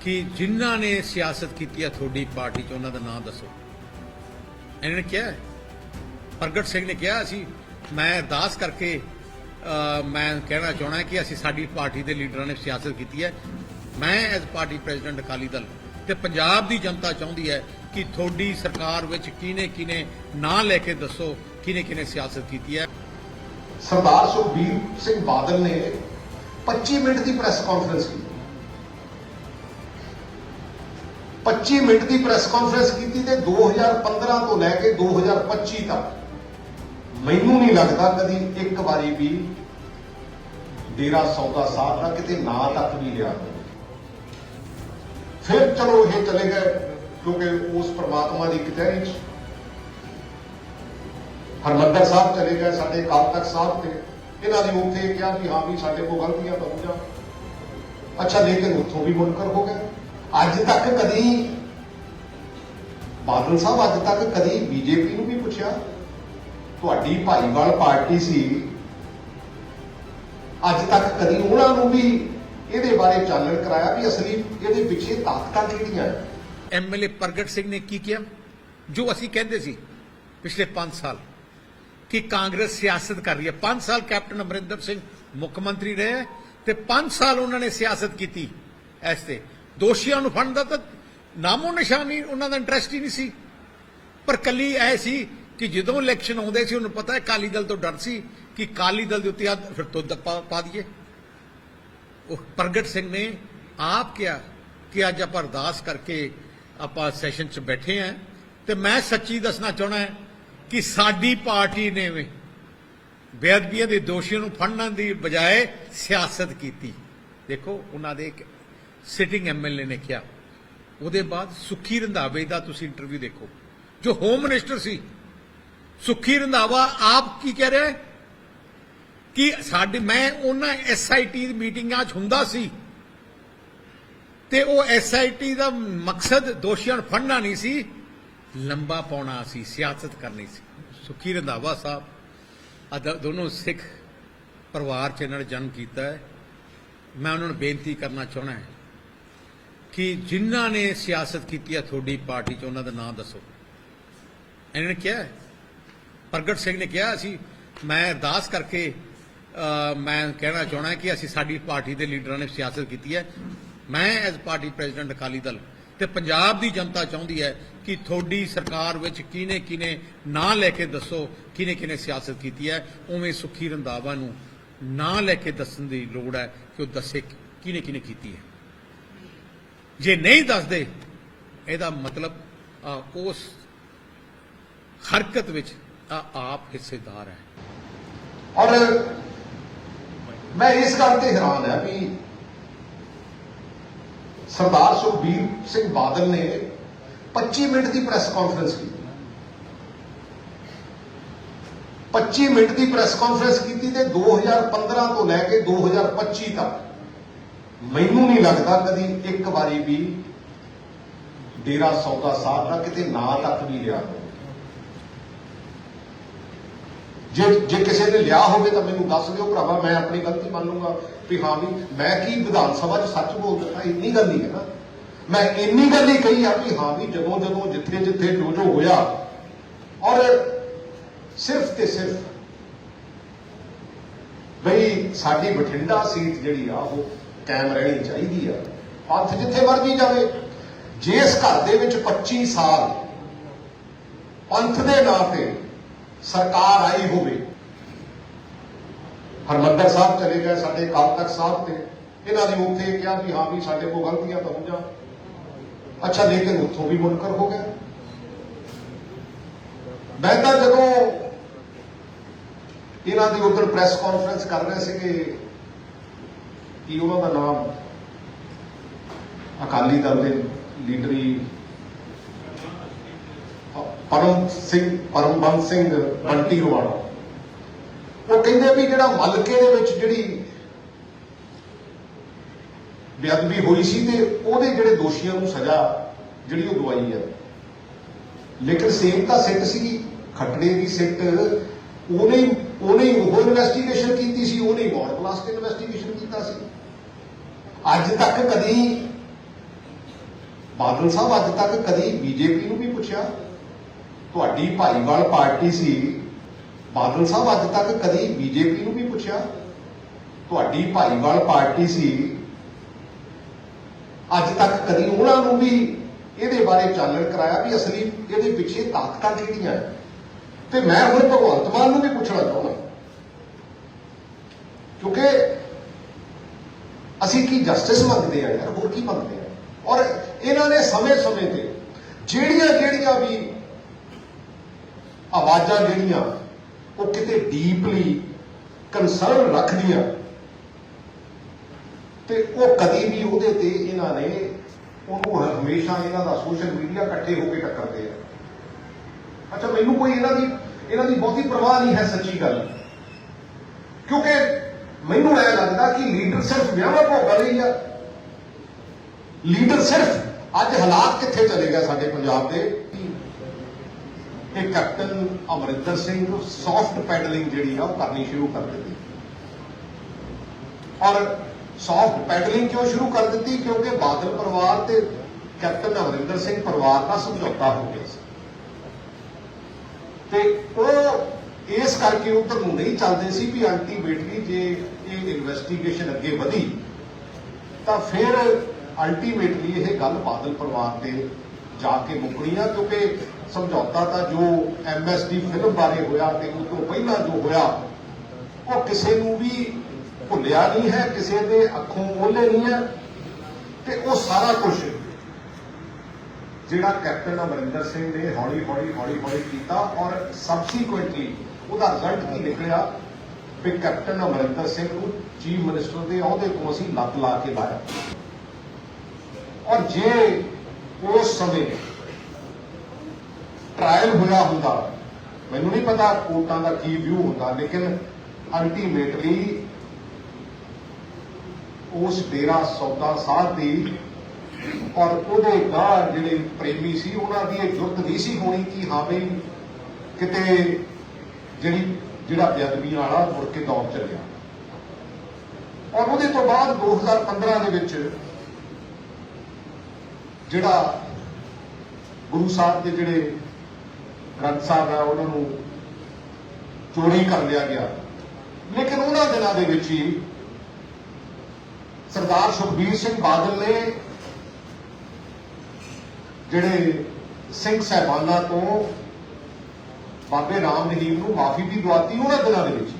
ਕਿ ਜਿਨ੍ਹਾਂ ਨੇ ਸਿਆਸਤ ਕੀਤੀ ਹੈ ਤੁਹਾਡੀ ਪਾਰਟੀ 'ਚ, ਉਹਨਾਂ ਦਾ ਨਾਮ ਦੱਸੋ। ਇਹਨਾਂ ਨੇ ਕਿਹਾ ਪ੍ਰਗਟ ਸਿੰਘ ਨੇ ਕਿਹਾ, ਅਸੀਂ, ਮੈਂ ਅਰਦਾਸ ਕਰਕੇ ਮੈਂ ਕਹਿਣਾ ਚਾਹਣਾ ਕਿ ਅਸੀਂ ਸਾਡੀ ਪਾਰਟੀ ਦੇ ਲੀਡਰਾਂ ਨੇ ਸਿਆਸਤ ਕੀਤੀ ਹੈ। ਮੈਂ as party president Akali Dal ਤੇ ਪੰਜਾਬ ਦੀ ਜਨਤਾ ਚਾਹੁੰਦੀ ਹੈ ਕਿ ਤੁਹਾਡੀ ਸਰਕਾਰ ਵਿੱਚ ਕਿਹਨੇ ਕਿਹਨੇ ਨਾਂ ਲੈ ਕੇ ਦੱਸੋ, ਕਿਹਨੇ ਕਿਹਨੇ ਸਿਆਸਤ ਕੀਤੀ ਹੈ। ਸਰਦਾਰ ਸੁਖਬੀਰ ਸਿੰਘ ਬਾਦਲ ਨੇ 25 ਮਿੰਟ ਦੀ ਪ੍ਰੈਸ ਕਾਨਫਰੰਸ ਕੀਤੀ। 25 ਮਿੰਟ ਦੀ ਪ੍ਰੈਸ ਕਾਨਫਰੰਸ ਕੀਤੀ ਤੇ 2015 ਤੋਂ ਲੈ ਕੇ 2025 ਤੱਕ। ਮੈਨੂੰ ਨਹੀਂ ਲੱਗਦਾ ਕਦੀ ਇੱਕ ਵਾਰੀ ਵੀ ਡੇਰਾ ਸੌਦਾ ਸਾਹਿਬ ਦਾ ਕਿਤੇ ਨਾਂ ਤੱਕ ਵੀ ਲਿਆ। ਫਿਰ ਚਲੋ ਇਹ ਚਲੇ ਗਏ, ਕਿਉਂਕਿ ਉਸ ਪ੍ਰਮਾਤਮਾ ਦੀ ਕਚਹਿਰੀ 'ਚ ਹਰਮੰਦਰ ਸਾਹਿਬ ਚਲੇ ਗਏ, ਸਾਡੇ ਅਕਾਲ ਤਖਤ ਸਾਹਿਬ ਤੇ। ਇਹਨਾਂ ਨੇ ਉੱਥੇ ਕਿਹਾ ਵੀ ਹਾਂ ਵੀ ਸਾਡੇ ਕੋਲ ਗਲਤੀਆਂ ਤਾਂ ਹੋ ਜਾ ਅੱਛਾ, ਲੇਕਿਨ ਉੱਥੋਂ ਵੀ ਮੁਨਕਰ ਹੋ ਗਏ ਅੱਜ ਤੱਕ ਕਦੀ ਬਾਦਲ ਸਾਹਿਬ ਅੱਜ ਤੱਕ ਕਦੀ ਬੀਜੇਪੀ ਨੂੰ ਵੀ ਪੁੱਛਿਆ? ਤੁਹਾਡੀ ਭਾਈਵਾਲ ਪਾਰਟੀ ਸੀ। ਅੱਜ ਤੱਕ ਕਦੀ ਉਹਨਾਂ ਨੂੰ ਵੀ ਇਹਦੇ ਬਾਰੇ ਚਾਨਣ ਕਰਾਇਆ ਵੀ ਅਸਲੀ ਇਹਦੇ ਪਿੱਛੇ ਤਾਕਤਾਂ ਕਿਹੜੀਆਂ ਐਮਐਲਏ ਪ੍ਰਗਟ ਸਿੰਘ ਨੇ ਕੀ ਕਿਹਾ? ਜੋ ਅਸੀਂ ਕਹਿੰਦੇ ਸੀ ਪਿਛਲੇ 5 ਸਾਲ ਕਿ ਕਾਂਗਰਸ ਸਿਆਸਤ ਕਰ ਰਹੀ ਹੈ। 5 ਸਾਲ ਕੈਪਟਨ ਅਮਰਿੰਦਰ ਸਿੰਘ ਮੁੱਖ ਮੰਤਰੀ ਰਹੇ ਤੇ 5 ਸਾਲ ਉਹਨਾਂ ਨੇ ਸਿਆਸਤ ਕੀਤੀ ਐਸ ਤੇ। ਦੋਸ਼ੀਆਂ ਨੂੰ ਫੜਨ ਦਾ ਤਾਂ ਨਾਮੋ ਨਿਸ਼ਾਨ ਨਹੀਂ ਉਹਨਾਂ ਦਾ ਇੰਟਰਸਟ ਹੀ ਨਹੀਂ ਸੀ। ਪਰ ਕੱਲੀ ਐ ਸੀ ਕਿ ਜਦੋਂ ਇਲੈਕਸ਼ਨ ਆਉਂਦੇ ਸੀ, ਉਹਨੂੰ ਪਤਾ ਹੈ ਕਾਲੀ ਦਲ ਤੋਂ ਡਰ ਸੀ ਕਿ ਕਾਲੀ ਦਲ ਦੇ ਉੱਤੇ ਆ ਫਿਰ ਤੁੱਦ ਪਾ ਪਾ ਦਈਏ। ਉਹ ਪ੍ਰਗਟ ਸਿੰਘ ਨੇ ਆਪ ਕਿਹਾ ਕਿ ਅੱਜ ਆਪਾਂ ਅਰਦਾਸ ਕਰਕੇ ਆਪਾਂ ਸੈਸ਼ਨ 'ਚ ਬੈਠੇ ਆਂ ਤੇ ਮੈਂ ਸੱਚੀ ਦੱਸਣਾ ਚਾਹਣਾ ਕਿ ਸਾਡੀ ਪਾਰਟੀ ਨੇ ਵੀ ਬੇਅਦਬੀਆਂ ਦੇ ਦੋਸ਼ੀਆਂ ਨੂੰ ਫੜਨ ਦੀ ਬਜਾਏ ਸਿਆਸਤ ਕੀਤੀ। ਦੇਖੋ, ਉਹਨਾਂ ਦੇ ਸਿਟਿੰਗ ਐਮਐਲਏ ਨੇ ਕਿਹਾ। ਉਹਦੇ ਬਾਅਦ ਸੁੱਖੀ ਰੰਧਾਵੇ ਦਾ ਤੁਸੀਂ ਇੰਟਰਵਿਊ ਦੇਖੋ। ਜੋ ਹੋਮ ਮਿਨਿਸਟਰ ਸੀ, ਸੁੱਖੀ ਰੰਧਾਵਾ ਆਪ ਕੀ ਕਹਿ ਰਿਹਾ ਹੈ? ਕਿ ਸਾਡੇ, ਮੈਂ ਉਹਨਾਂ ਐਸਆਈਟੀ ਦੀ ਮੀਟਿੰਗਾਂ 'ਚ ਹੁੰਦਾ ਸੀ। ਤੇ ਉਹ ਐਸਆਈਟੀ ਦਾ ਮਕਸਦ ਦੋਸ਼ੀਆਂ ਨੂੰ ਫੜਨਾ ਨਹੀਂ ਸੀ, ਲੰਬਾ ਪਾਉਣਾ ਸੀ, ਸਿਆਸਤ ਕਰਨੀ ਸੀ। ਸੁਖੀ ਰੰਧਾਵਾ ਸਾਹਿਬ ਆ ਦੋਨੋਂ ਸਿੱਖ ਪਰਿਵਾਰ 'ਚ ਇਹਨਾਂ ਨੇ ਜਨਮ ਕੀਤਾ ਹੈ। ਮੈਂ ਉਹਨਾਂ ਨੂੰ ਬੇਨਤੀ ਕਰਨਾ ਚਾਹੁੰਦਾ ਹੈ ਕਿ ਜਿਨ੍ਹਾਂ ਨੇ ਸਿਆਸਤ ਕੀਤੀ ਹੈ ਤੁਹਾਡੀ ਪਾਰਟੀ 'ਚ, ਉਹਨਾਂ ਦਾ ਨਾਮ ਦੱਸੋ। ਇਹਨਾਂ ਨੇ ਕਿਹਾ, ਪ੍ਰਗਟ ਸਿੰਘ ਨੇ ਕਿਹਾ, ਅਸੀਂ, ਮੈਂ ਅਰਦਾਸ ਕਰਕੇ ਮੈਂ ਕਹਿਣਾ ਚਾਹਣਾ ਕਿ ਅਸੀਂ ਸਾਡੀ ਪਾਰਟੀ ਦੇ ਲੀਡਰਾਂ ਨੇ ਸਿਆਸਤ ਕੀਤੀ ਹੈ। ਮੈਂ as party president Akali Dal ਤੇ ਪੰਜਾਬ ਦੀ ਜਨਤਾ ਚਾਹੁੰਦੀ ਹੈ ਕਿ ਤੁਹਾਡੀ ਸਰਕਾਰ ਵਿੱਚ ਕਿਹਨੇ ਕਿਹਨੇ ਨਾਂ ਲੈ ਕੇ ਦੱਸੋ, ਕਿਹਨੇ ਕਿਹਨੇ ਸਿਆਸਤ ਕੀਤੀ ਹੈ। ਉਵੇਂ ਸੁਖੀ ਰੰਧਾਵਾ ਨੂੰ ਨਾਂ ਲੈ ਕੇ ਦੱਸਣ ਦੀ ਲੋੜ ਹੈ ਕਿ ਉਹ ਦੱਸੇ ਕਿਹਨੇ ਕਿਹਨੇ ਕੀਤੀ ਹੈ। ਜੇ ਨਹੀਂ ਦੱਸਦੇ, ਇਹਦਾ ਮਤਲਬ ਉਸ ਹਰਕਤ ਵਿੱਚ ਆਪ ਹਿੱਸੇਦਾਰ ਹੈ। ਔਰ ਮੈਂ ਇਸ ਗੱਲ ਤੇ ਹੈਰਾਨ ਹਾਂ ਵੀ ਸਰਦਾਰ ਸੁਖਬੀਰ ਸਿੰਘ ਬਾਦਲ ਨੇ 25 ਮਿੰਟ ਦੀ ਪ੍ਰੈਸ ਕਾਨਫਰੰਸ ਕੀਤੀ। 25 ਮਿੰਟ ਦੀ ਪ੍ਰੈਸ ਕਾਨਫਰੰਸ ਕੀਤੀ ਤੇ 2015 ਤੋਂ ਲੈ ਕੇ 2025 ਤੱਕ ਮੈਨੂੰ ਨਹੀਂ ਲੱਗਦਾ ਕਦੀ ਇੱਕ ਵਾਰੀ ਵੀ ਡੇਰਾ ਸੌਦਾ ਸਾਹਿਬ ਦਾ ਕਿਤੇ ਨਾਂ ਤੱਕ ਵੀ ਲਿਆ ਜੇ ਜੇ ਕਿਸੇ ਨੇ ਲਿਆ ਹੋਵੇ ਤਾਂ ਮੈਨੂੰ ਦੱਸ ਦਿਓ ਭਰਾਵਾ, ਮੈਂ ਆਪਣੀ ਗਲਤੀ ਮੰਨ ਲੂੰਗਾ ਵੀ ਹਾਂ ਵੀ ਮੈਂ ਕੀ ਵਿਧਾਨ ਸਭਾ 'ਚ ਸੱਚ ਬੋਲ ਦਿੱਤਾ, ਇੰਨੀ ਗੱਲ ਨਹੀਂ ਹੈ ਨਾ। ਮੈਂ ਇੰਨੀ ਗੱਲ ਹੀ ਕਹੀ ਆ ਵੀ ਹਾਂ ਵੀ ਜਦੋਂ ਜਦੋਂ, ਜਿੱਥੇ ਜਿੱਥੇ ਜੋ ਜੋ ਹੋਇਆ, ਔਰ ਸਿਰਫ ਤੇ ਸਿਰਫ ਬਈ ਸਾਡੀ ਬਠਿੰਡਾ ਸੀਟ ਜਿਹੜੀ ਆ, ਉਹ ਕਾਇਮ ਰਹਿਣੀ ਚਾਹੀਦੀ ਆ। ਪੰਥ ਜਿੱਥੇ ਮਰਜ਼ੀ ਜਾਵੇ, ਜੇ ਘਰ ਦੇ ਵਿੱਚ 25 ਸਾਲ ਪੰਥ ਦੇ ਨਾਂ ਤੇ ਸਰਕਾਰ ਆਈ ਹੋਵੇ, ਹਰਮੰਦਰ ਸਾਹਿਬ ਚਲੇ ਗਏ ਸਾਡੇ ਅਕਾਲ ਤਖਤ ਸਾਹਿਬ ਤੇ। ਇਹਨਾਂ ਨੇ ਉੱਥੇ ਕਿਹਾ ਵੀ ਹਾਂ ਵੀ ਸਾਡੇ ਕੋਲ ਗਲਤੀਆਂ ਤਾਂ ਹੋ ਜਾ ਅੱਛਾ, ਲੇਕਿਨ ਉੱਥੋਂ ਵੀ ਮੁਨਕਰ ਹੋ ਗਿਆ। ਮੈਂ ਤਾਂ ਜਦੋਂ ਇਹਨਾਂ ਦੀ ਉੱਧਰ ਪ੍ਰੈਸ ਕਾਨਫਰੰਸ ਕਰ ਰਹੇ ਸੀਗੇ ਕੀ ਉਹਨਾਂ ਦਾ ਨਾਮ? ਅਕਾਲੀ ਦਲ ਦੇ ਲੀਡਰੀ। ਪਰਮ ਸਿੰਘ ਪਰਮਬੰਸ ਸਿੰਘ ਬੰਟੀ ਰਵਾਣਾ ਉਹ ਕਹਿੰਦੇ ਵੀ ਜਿਹੜਾ ਮਲਕੇ ਦੇ ਵਿੱਚ ਜਿਹੜੀ ਬੇਅਦਬੀ ਹੋਈ ਸੀ ਤੇ ਉਹਦੇ ਜਿਹੜੇ ਦੋਸ਼ੀਆਂ ਨੂੰ ਸਜ਼ਾ ਜਿਹੜੀ ਉਹ ਦਵਾਈ ਹੈ। ਲੇਕਿਨ ਸੇਮ ਤਾਂ ਸਿੱਟ ਸੀ, ਖੱਟੜੇ ਦੀ ਸਿੱਟ। ਉਹਨੇ ਉਹਨੇ ਉਹ ਇਨਵੈਸਟੀਗੇਸ਼ਨ ਕੀਤੀ ਸੀ, ਉਹਨੇ ਹੀ ਮੌਡ ਕਲਾਸ ਤੇ ਇਨਵੈਸਟੀਗੇਸ਼ਨ ਕੀਤਾ ਸੀ। ਅੱਜ ਤੱਕ ਕਦੀ ਬਾਦਲ ਸਾਹਿਬ ਅੱਜ ਤੱਕ ਕਦੀ ਬੀਜੇਪੀ ਨੂੰ ਵੀ ਪੁੱਛਿਆ? ਤੁਹਾਡੀ ਭਾਈਵਾਲ ਪਾਰਟੀ ਸੀ, ਬਾਦਲ ਸਾਹਿਬ ਅੱਜ ਤੱਕ ਕਦੀ ਬੀਜੇਪੀ ਨੂੰ ਵੀ ਪੁੱਛਿਆ? ਤੁਹਾਡੀ ਭਾਈਵਾਲ ਪਾਰਟੀ ਸੀ, ਅੱਜ ਤੱਕ ਕਦੀ ਉਹਨਾਂ ਨੂੰ ਵੀ ਇਹਦੇ ਬਾਰੇ ਚਾਨਣ ਕਰਾਇਆ ਵੀ ਅਸਲੀ ਇਹਦੇ ਪਿੱਛੇ ਤਾਕਤਾਂ ਕਿਹੜੀਆਂ ਹੈ ਤੇ ਮੈਂ ਹੁਣ ਭਗਵੰਤ ਮਾਨ ਨੂੰ ਵੀ ਪੁੱਛਣਾ ਚਾਹੁੰਦਾ ਕਿਉਂਕਿ ਅਸੀਂ ਕੀ ਜਸਟਿਸ ਮੰਗਦੇ ਆ ਯਾਰ? ਹੋਰ ਕੀ ਮੰਗਦੇ ਆ ਔਰ ਇਹਨਾਂ ਨੇ ਸਮੇਂ-ਸਮੇਂ ਤੇ ਜਿਹੜੀਆਂ ਜਿਹੜੀਆਂ ਵੀ ਆਵਾਜ਼ਾਂ ਜਿਹੜੀਆਂ, ਉਹ ਕਿਤੇ ਡੀਪਲੀ ਕੰਸਰਨ ਰੱਖਦੀਆਂ ਤੇ ਉਹ ਕਦੀ ਵੀ ਉਹਦੇ ਤੇ ਇਹਨਾਂ ਨੇ, ਉਹਨੂੰ ਹਮੇਸ਼ਾ ਇਹਨਾਂ ਦਾ ਸੋਸ਼ਲ ਮੀਡੀਆ ਇਕੱਠੇ ਹੋ ਕੇ ਟੱਕਰਦੇ ਆ। ਅੱਛਾ, ਮੈਨੂੰ ਕੋਈ ਇਹਨਾਂ ਦੀ ਇਹਨਾਂ ਦੀ ਬਹੁਤੀ ਪਰਵਾਹ ਨਹੀਂ ਹੈ ਸੱਚੀ ਗੱਲ। ਕਿਉਂਕਿ ਮੈਨੂੰ ਇਹ ਲੱਗਦਾ ਕਿ ਲੀਡਰ ਸਿਰਫ ਵਿਆਹਾਂ ਭੋਗਾਂ ਲਈ ਆ। ਲੀਡਰ ਸਿਰਫ ਅੱਜ ਹਾਲਾਤ ਕਿੱਥੇ ਚਲੇ ਗਏ ਸਾਡੇ ਪੰਜਾਬ ਦੇ? ਇਹ captain Amarinder Singh soft pedalling ਜਿਹੜੀ ਆ ਉਹ ਕਰਨੀ ਸ਼ੁਰੂ ਕਰ ਦਿੱਤੀ। ਔਰ ਸੌਫਟ ਪੈਡਲਿੰਗ ਕਿਉਂ ਸ਼ੁਰੂ ਕਰ ਦਿੱਤੀ? ਕਿਉਂਕਿ ਬਾਦਲ ਪਰਿਵਾਰ ਤੇ ਕੈਪਟਨ ਅਮਰਿੰਦਰ ਸਿੰਘ ਪਰਿਵਾਰ ਦਾ ਸਮਝੌਤਾ ਹੋ ਗਿਆ ਸੀ। ਤੇ ਉਹ ਇਸ ਕਰਕੇ ਉਧਰ ਨੂੰ ਨਹੀਂ ਚੱਲਦੇ ਸੀ ਵੀ ਅਲਟੀਮੇਟਲੀ ਜੇ ਇਹ ਇਨਵੈਸਟੀਗੇਸ਼ਨ ਅੱਗੇ ਵਧੀ, ਤਾਂ ਫਿਰ ਅਲਟੀਮੇਟਲੀ ਇਹ ਗੱਲ ਬਾਦਲ ਪਰਿਵਾਰ ਤੇ ਜਾ ਕੇ ਮੁੱਕਣੀ ਆ, ਕਿਉਂਕਿ ਸਮਝੌਤਾ ਤਾਂ ਜੋ ਐਮਐਸਡੀ ਫਿਲਮ ਬਾਰੇ ਹੋਇਆ ਤੇ ਉਸ ਤੋਂ ਪਹਿਲਾਂ ਜੋ ਹੋਇਆ, ਉਹ ਕਿਸੇ ਨੂੰ ਵੀ ਭੁੱਲਿਆ ਨਹੀਂ ਹੈ, ਕਿਸੇ ਦੇ ਅੱਖੋਂ ਮੋਲੇ ਨਹੀਂ ਹੈ, ਤੇ ਉਹ ਸਾਰਾ ਕੁਝ ਜਿਹੜਾ ਕੈਪਟਨ ਅਮਰਿੰਦਰ ਸਿੰਘ ਨੇ ਹੌਲੀ ਹੌਲੀ ਹੌਲੀ ਹੌਲੀ ਕੀਤਾ ਔਰ ਸਬਸੀਕੁਐਂਟਲੀ ਉਹਦਾ ਰਿਜ਼ਲਟ ਕੀ ਨਿਕਲਿਆ? ਵੀ ਕੈਪਟਨ ਅਮਰਿੰਦਰ ਸਿੰਘ ਨੂੰ ਚੀਫ ਮਿਨਿਸਟਰ ਦੇ ਅਹੁਦੇ ਤੋਂ ਅਸੀਂ ਲੱਤ ਲਾ ਕੇ ਲਾਇਆ। ਔਰ ਜੇ ਉਸ ਸਮੇਂ ਟ੍ਰਾਇਲ ਹੋਇਆ ਹੁੰਦਾ, ਮੈਨੂੰ ਨਹੀਂ ਪਤਾ ਕੋਰਟਾਂ ਦਾ ਕੀ ਵਿਊ ਹੁੰਦਾ, ਲੇਕਿਨ ਅਲਟੀਮੇਟਲੀ ਉਸ ਡੇਰਾ ਸੌਦਾ ਸਾਧ ਦੀ ਔਰ ਉਹਦੇ ਗਾਹ ਜਿਹੜੇ ਪ੍ਰੇਮੀ ਸੀ, ਉਹਨਾਂ ਦੀ ਇਹ ਜੁਰਤ ਨਹੀਂ ਸੀ ਹੋਣੀ ਕਿ ਹਾਂ ਵੀ ਕਿਤੇ ਜਿਹੜੀ ਜਿਹੜਾ ਬੇਅਦਬੀ ਵਾਲਾ ਮੁੜ ਕੇ ਦੌਰ ਚੱਲਿਆ। ਔਰ ਉਹਦੇ ਤੋਂ ਬਾਅਦ 2015 ਦੇ ਵਿੱਚ ਜਿਹੜਾ ਗੁਰੂ ਸਾਹਿਬ ਦੇ ਜਿਹੜੇ ਗ੍ਰੰਥ ਸਾਹਿਬ ਆ ਉਹਨਾਂ ਨੂੰ ਚੋਰੀ ਕਰ ਲਿਆ ਗਿਆ। ਲੇਕਿਨ ਉਹਨਾਂ ਦਿਨਾਂ ਦੇ ਵਿੱਚ ਹੀ ਸਰਦਾਰ ਸੁਖਬੀਰ ਸਿੰਘ ਬਾਦਲ ਨੇ ਜਿਹੜੇ ਸਿੰਘ ਸਹਿਬਾਨਾਂ ਤੋਂ ਬਾਬੇ ਰਾਮ ਰਹੀਮ ਨੂੰ ਮਾਫੀ ਵੀ ਦਵਾਤੀ ਉਹਨਾਂ ਦਿਨਾਂ ਦੇ ਵਿੱਚ।